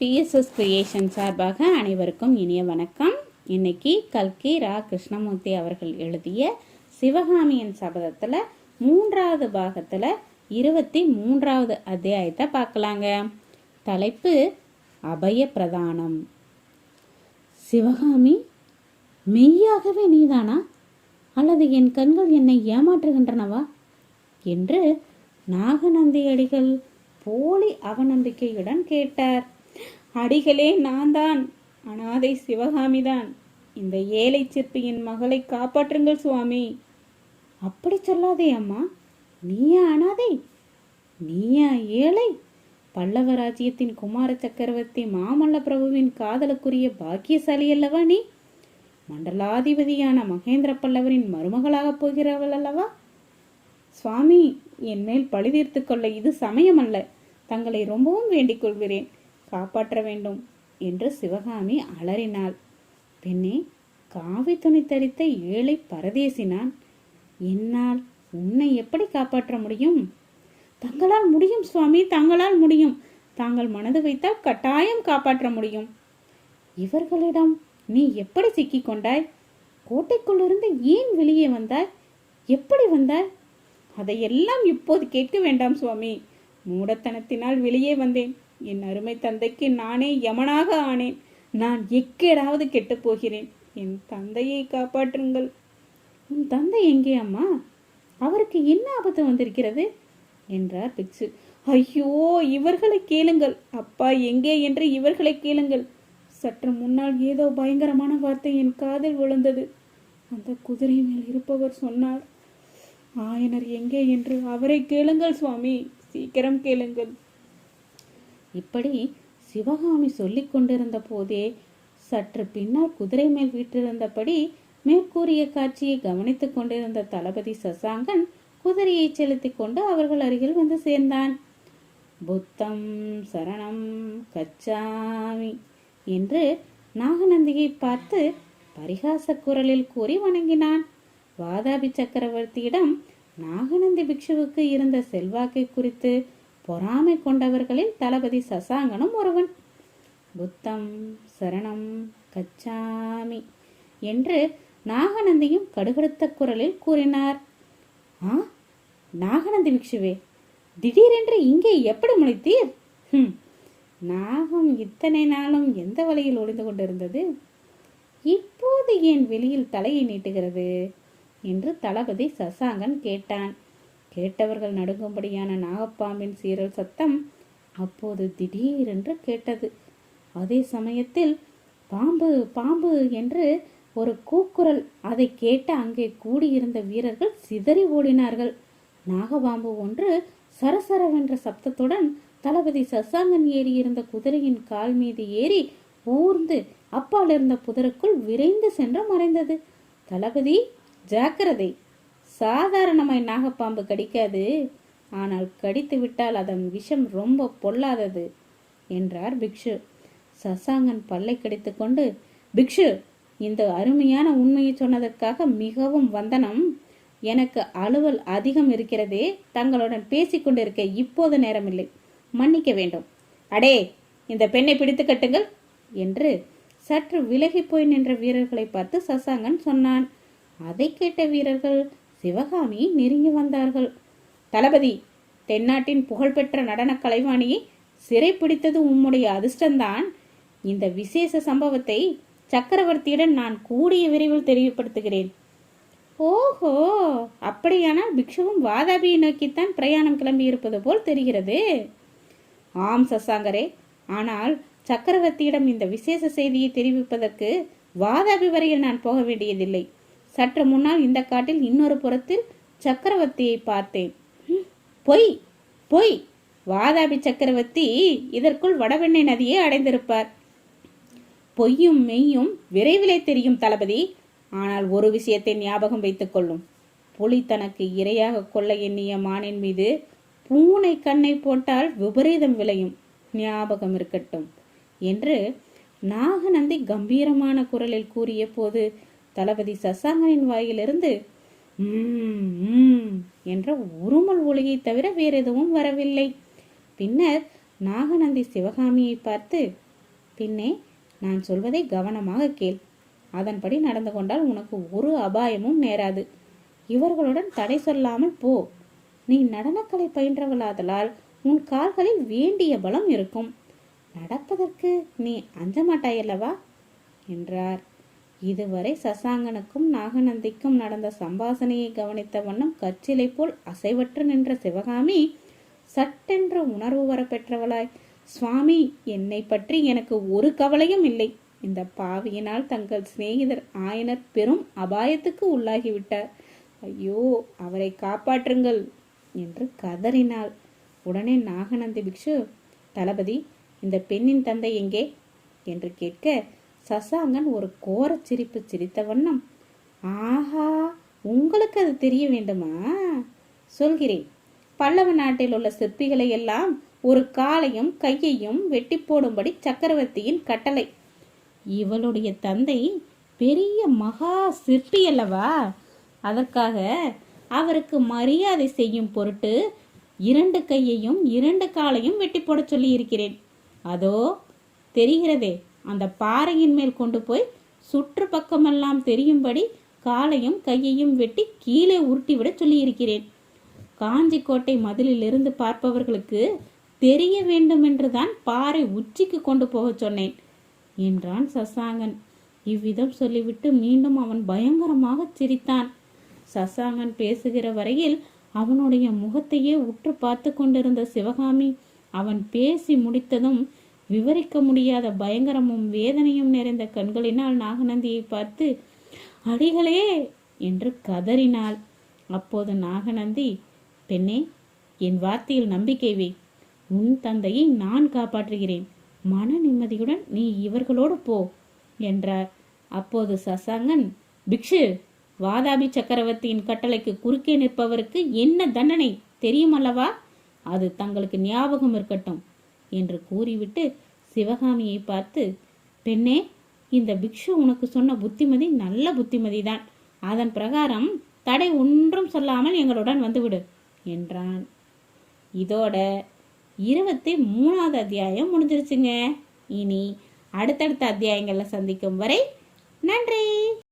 BSS creation சார்பாக அனைவருக்கும் இனிய வணக்கம். இன்னைக்கு கல்கி ரா கிருஷ்ணமூர்த்தி அவர்கள் எழுதிய சிவகாமியின் சபதத்தில் மூன்றாவது பாகத்தில் இருபத்தி மூன்றாவது அத்தியாயத்தை பார்க்கலாங்க. தலைப்பு அபய பிரதானம். சிவகாமி மெய்யாகவே நீதானா? அல்லது என் கண்கள் என்னை ஏமாற்றுகின்றனவா? என்று நாகநந்தியடிகள் போலி அவநம்பிக்கையுடன் கேட்டார். அடிகளே நான் தான் அனாதை சிவகாமிதான். இந்த ஏழை சிற்பியின் மகளை காப்பாற்றுங்கள் சுவாமி. அப்படி சொல்லாதே அம்மா. நீயா அனாதை? நீயா ஏழை? பல்லவ ராஜ்யத்தின் குமார சக்கரவர்த்தி மாமல்ல பிரபுவின் காதலுக்குரிய பாக்கியசாலி அல்லவா நீ? மண்டலாதிபதியான மகேந்திர பல்லவரின் மருமகளாகப் போகிறவள் அல்லவா? சுவாமி என் மேல் பழி கொள்ள இது சமயமல்ல. தங்களை ரொம்பவும் வேண்டிக் கொள்கிறேன். காப்பாற்ற வேண்டும் என்று சிவகாமி அலறினாள். பெண்ணே காவி துணி தரித்த ஏழை பரதேசினான். என்னால் உன்னை எப்படி காப்பாற்ற முடியும்? தங்களால் முடியும் சுவாமி தங்களால் முடியும். தாங்கள் மனது வைத்தால் கட்டாயம் காப்பாற்ற முடியும். இவர்களிடம் நீ எப்படி சிக்கிக் கொண்டாய்? கோட்டைக்குள்ளிருந்து ஏன் வெளியே வந்தாய்? எப்படி வந்தாய்? அதையெல்லாம் இப்போது கேட்க வேண்டாம் சுவாமி. மூடத்தனத்தினால் வெளியே வந்தேன். என் அருமை தந்தைக்கு நானே யமனாக ஆனேன். நான் எக்கேடாவது கெட்டுப் போகிறேன். என் தந்தையை காப்பாற்றுங்கள். உன் தந்தை எங்கே அம்மா? அவருக்கு என்ன ஆபத்து வந்திருக்கிறது? என்றார் பிக்ஷு. ஐயோ இவர்களை கேளுங்கள். அப்பா எங்கே என்று இவர்களை கேளுங்கள். சற்று முன்னால் ஏதோ பயங்கரமான வார்த்தை என் காதில் விழுந்தது. அந்த குதிரை மேல் இருப்பவர் சொன்னார் ஆயனர் எங்கே என்று அவரை கேளுங்கள் சுவாமி. சீக்கிரம் கேளுங்கள். இப்படி சிவகாமி சொல்லி கொண்டிருந்த போதே சற்று பின்னால் குதிரை மேல் வீட்டிருந்தபடி மேற்கூறிய காட்சியை கவனித்துக் கொண்டிருந்த தளபதி சசாங்கன் குதிரையை செலுத்திக் கொண்டு அவர்கள் அருகில் வந்து சேர்ந்தான். புத்தம் சரணம் கச்சாமி என்று நாகநந்தியை பார்த்து பரிகாச குரலில் கூறி வணங்கினான். வாதாபி சக்கரவர்த்தியிடம் நாகநந்தி பிக்ஷுவுக்கு இருந்த செல்வாக்கை குறித்து பொறாமை கொண்டவர்களில் தளபதி சசாங்கனும் ஒருவன். புத்தம் சரணம் கச்சாமி என்று நாகநந்தியும் கடுகடுத்த குரலில் கூறினார். ஆ நாகநந்தி பிக்ஷுவே திடீரென்று இங்கே எப்படி முளைத்தீர்? ஹம், நாகம் இத்தனை நாளும் எந்த வழியில் ஒளிந்து கொண்டிருந்தது? இப்போது ஏன் வெளியில் தலையை நீட்டுகிறது? என்று தளபதி சசாங்கன் கேட்டான். கேட்டவர்கள் நடுங்கும்படியான நாகப்பாம்பின் சீரல் சத்தம் அப்போது திடீரென்று கேட்டது. அதே சமயத்தில் பாம்பு பாம்பு என்று ஒரு கூக்குரல் அதை கேட்ட அங்கே கூடியிருந்த வீரர்கள் சிதறி ஓடினார்கள். நாகபாம்பு ஒன்று சரசரவென்ற சப்தத்துடன் தளபதி சசாங்கன் ஏறியிருந்த குதிரையின் கால் மீது ஏறி ஊர்ந்து அப்பால் இருந்த புதருக்குள் விரைந்து சென்று மறைந்தது. தளபதி ஜாக்கிரதை சாதாரணமாய் நாகப்பாம்பு கடிக்காது. ஆனால் கடித்து விட்டால் அதன் விஷம் ரொம்ப பொல்லாதது என்றார் பிக்ஷு. சசாங்கன் பல்லை கடித்துக்கொண்டு பிக்ஷு இந்த அருமையான உண்மையை சொன்னதற்காக மிகவும் வந்தனம். எனக்கு அலுவல் அதிகம் இருக்கிறதே தங்களுடன் பேசிக்கொண்டிருக்க இப்போது நேரமில்லை. மன்னிக்க வேண்டும். அடே இந்த பெண்ணை பிடித்து கட்டுங்கள் என்று சற்று விலகி போய் நின்ற வீரர்களை பார்த்து சசாங்கன் சொன்னான். அதை கேட்ட வீரர்கள் சிவகாமி நெருங்கி வந்தார்கள். தளபதி தென்னாட்டின் புகழ்பெற்ற நடனக் கலைவாணியை சிறைப்பிடித்தது உம்முடைய அதிர்ஷ்டம்தான். இந்த விசேஷ சம்பவத்தை சக்கரவர்த்தியிடம் நான் கூடிய விரைவில் தெரியப்படுத்துகிறேன். ஓஹோ! அப்படியானால் பிக்ஷுவும் வாதாபியை நோக்கித்தான் பிரயாணம் கிளம்பி இருப்பது போல் தெரிகிறது. ஆம் சசாங்கரே. ஆனால் சக்கரவர்த்தியிடம் இந்த விசேஷ செய்தியை தெரிவிப்பதற்கு வாதாபி வரையில் நான் போக வேண்டியதில்லை. சற்று முன்னால் இந்த காட்டில் இன்னொரு புறத்தில் சக்கரவர்த்தியை பார்த்தேன். பொய் பொய். வாதாபி சக்கரவர்த்தி இதற்குள் வடவெண்ணை நதியை அடைந்திருப்பார். பொய்யும் மெய்யும் விரைவிலே தெரியும் தளபதி. ஆனால் ஒரு விஷயத்தை ஞாபகம் வைத்துக் கொள்ளும். புலி தனக்கு இரையாக கொள்ள எண்ணிய மானின் மீது பூனை கண்ணை போட்டால் விபரீதம் விளையும். ஞாபகம் இருக்கட்டும் என்று நாகநந்தி கம்பீரமான குரலில் கூறிய போது தளபதி சசாங்கனின் வாயிலிருந்து என்ற உருமல் ஒளியை தவிர வேறு எதுவும் வரவில்லை. பின்னர் நாகநந்தி சிவகாமியை பார்த்து பின்னே நான் சொல்வதை கவனமாக கேள். அதன்படி நடந்து கொண்டால் உனக்கு ஒரு அபாயமும் நேராது. இவர்களுடன் தடை சொல்லாமல் போ. நீ நடனக்கலை பயின்றவளாதலால் உன் கால்களில் வேண்டிய பலம் இருக்கும். நடப்பதற்கு நீ அஞ்ச மாட்டாயல்லவா? என்றார். இதுவரை சசாங்கனுக்கும் நாகநந்திக்கும் நடந்த சம்பாசனையை கவனித்த வண்ணம் கச்சிலை போல் அசைவற்று நின்ற சிவகாமி சட்டென்ற உணர்வு வரப்பெற்றவளாய். சுவாமி என்னை பற்றி எனக்கு ஒரு கவலையும் இல்லை. இந்த பாவியினால் தங்கள் சிநேகிதர் ஆயனர் பெரும் அபாயத்துக்கு உள்ளாகிவிட்டார். ஐயோ அவரை காப்பாற்றுங்கள் என்று கதறினாள். உடனே நாகநந்தி பிக்ஷு தளபதி இந்த பெண்ணின் தந்தை எங்கே? என்று கேட்க சசாங்கன் ஒரு கோரச் சிரிப்பு சிரித்த வண்ணம். ஆஹா உங்களுக்கு அது தெரிய வேண்டுமா? சொல்கிறேன். பல்லவ நாட்டில் உள்ள சிற்பிகளை எல்லாம் ஒரு காலையும் கையையும் வெட்டி போடும்படி சக்கரவர்த்தியின் கட்டளை. இவளுடைய தந்தை பெரிய மகா சிற்பி அல்லவா? அதற்காக அவருக்கு மரியாதை செய்யும் பொருட்டு இரண்டு கையையும் இரண்டு காலையும் வெட்டி போடச் சொல்லி இருக்கிறேன் அதோ தெரிகிறதே. அந்த பாறையின் மேல் கொண்டு போய் சுற்று பக்கமெல்லாம் தெரியும்படி காலையும் கையையும் வெட்டி கீழே உருட்டிவிட சொல்லியிருக்கிறேன். காஞ்சி கோட்டை மதிலிலிருந்து பார்ப்பவர்களுக்கு தெரிய வேண்டுமென்றுதான் பாறை உச்சிக்கு கொண்டு போகச் சொன்னேன் என்றான் சசாங்கன். இவ்விதம் சொல்லிவிட்டு மீண்டும் அவன் பயங்கரமாக சிரித்தான். சசாங்கன் பேசுகிற வரையில் அவனுடைய முகத்தையே உற்று பார்த்து கொண்டிருந்த சிவகாமி அவன் பேசி முடித்ததும் விவரிக்க முடியாத பயங்கரமும் வேதனையும் நிறைந்த கண்களினால் நாகநந்தியை பார்த்து அடிகளே! என்று கதறினாள். அப்போது நாகநந்தி பெண்ணே என் வார்த்தையில் நம்பிக்கை வை. உன் தந்தையை நான் காப்பாற்றுகிறேன். மன நிம்மதியுடன் நீ இவர்களோடு போ என்றார். அப்போது சசாங்கன் பிக்ஷு வாதாபி சக்கரவர்த்தியின் கட்டளைக்கு குறுக்கே நிற்பவருக்கு என்ன தண்டனை தெரியுமல்லவா? அது தங்களுக்கு ஞாபகம் இருக்கட்டும். என்று கூறிவிட்டு சிவகாமியை பார்த்து பெண்ணே இந்த பிக்ஷு உனக்கு சொன்ன புத்திமதி நல்ல புத்திமதி தான் அதன் பிரகாரம் தடை ஒன்றும் சொல்லாமல் எங்களுடன் வந்துவிடு என்றான். இதோட இருபத்தி மூணாவது அத்தியாயம் முடிஞ்சிருச்சுங்க. இனி அடுத்தடுத்த அத்தியாயங்களில் சந்திக்கும் வரை நன்றி!